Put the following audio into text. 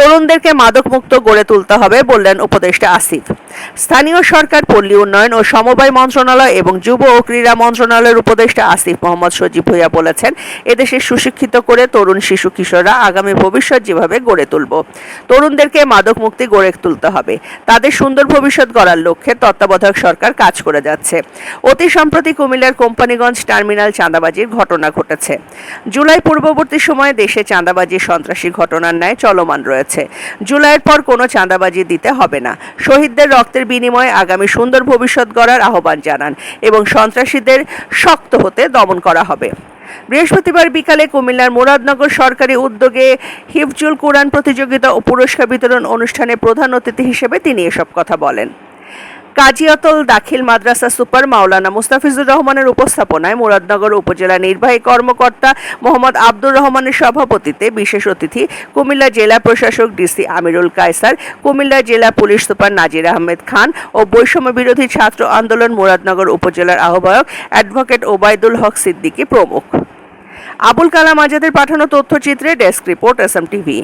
তরুণদেরকে মাদকমুক্ত গড়ে তুলতে হবে বললেন উপদেষ্টা আসিফ। স্থানীয় সরকার, পল্লী উন্নয়ন ও সমবায় মন্ত্রণালয় এবং যুব ও ক্রীড়া মন্ত্রণালয়ের উপদেষ্টা আসিফ মোহাম্মদ সজীব ভুইয়া বলেছেন, এদেশে সুশিক্ষিত করে তরুণ শিশু কিশোররা আগামী ভবিষ্যৎ যেভাবে গড়ে তুলব। তরুণদেরকে মাদক মুক্তি গড়ে তুলতে হবে। তাদের সুন্দর ভবিষ্যৎ গড়ার লক্ষ্যে তত্ত্বাবধায়ক সরকার কাজ করে যাচ্ছে। অতি সম্প্রতি কুমিল্লার কোম্পানিগঞ্জ টার্মিনাল চাঁদাবাজির ঘটনা ঘটেছে। জুলাই পূর্ববর্তী সময়ে দেশে চাঁদাবাজি সন্ত্রাসী ঘটনার ন্যায় চলমান রয়েছে। জুলাইয়ের পর কোনো চাঁদাবাজি দিতে হবে না। শহীদদের রক্তের বিনিময়ে আগামী সুন্দর ভবিষ্যৎ গড়ার আহ্বান জানান এবং সন্ত্রাসীদের শক্ত হতে দমন করা হবে। বৃহস্পতিবার বিকালে কুমিল্লার মুরাদনগর সরকারি উদ্যোগে হিফজুল কোরআন প্রতিযোগিতা ও পুরস্কার বিতরণ অনুষ্ঠানে প্রধান অতিথি হিসেবে তিনি এসব কথা বলেন। কাজিয়াতল দাখিল মাদ্রাসা সুপার মাওলানা মুস্তাফিজুর রহমানের উপস্থাপনায় মুরাদনগর উপজেলা নির্বাহী কর্মকর্তা মোহাম্মদ আব্দুর রহমানের সভাপতিত্বে বিশেষ অতিথি কুমিল্লা জেলা প্রশাসক ডিসি আমিরুল কায়সার, কুমিল্লা জেলা পুলিশ সুপার নাজির আহমেদ খান ও বৈষম্য বিরোধী ছাত্র আন্দোলন মুরাদনগর উপজেলার আহ্বায়ক অ্যাডভোকেট ওবায়দুল হক সিদ্দিকী প্রমুখ। আবুল কালাম আজাদের পাঠানো তথ্যচিত্রে ডেস্ক রিপোর্ট এস টিভি।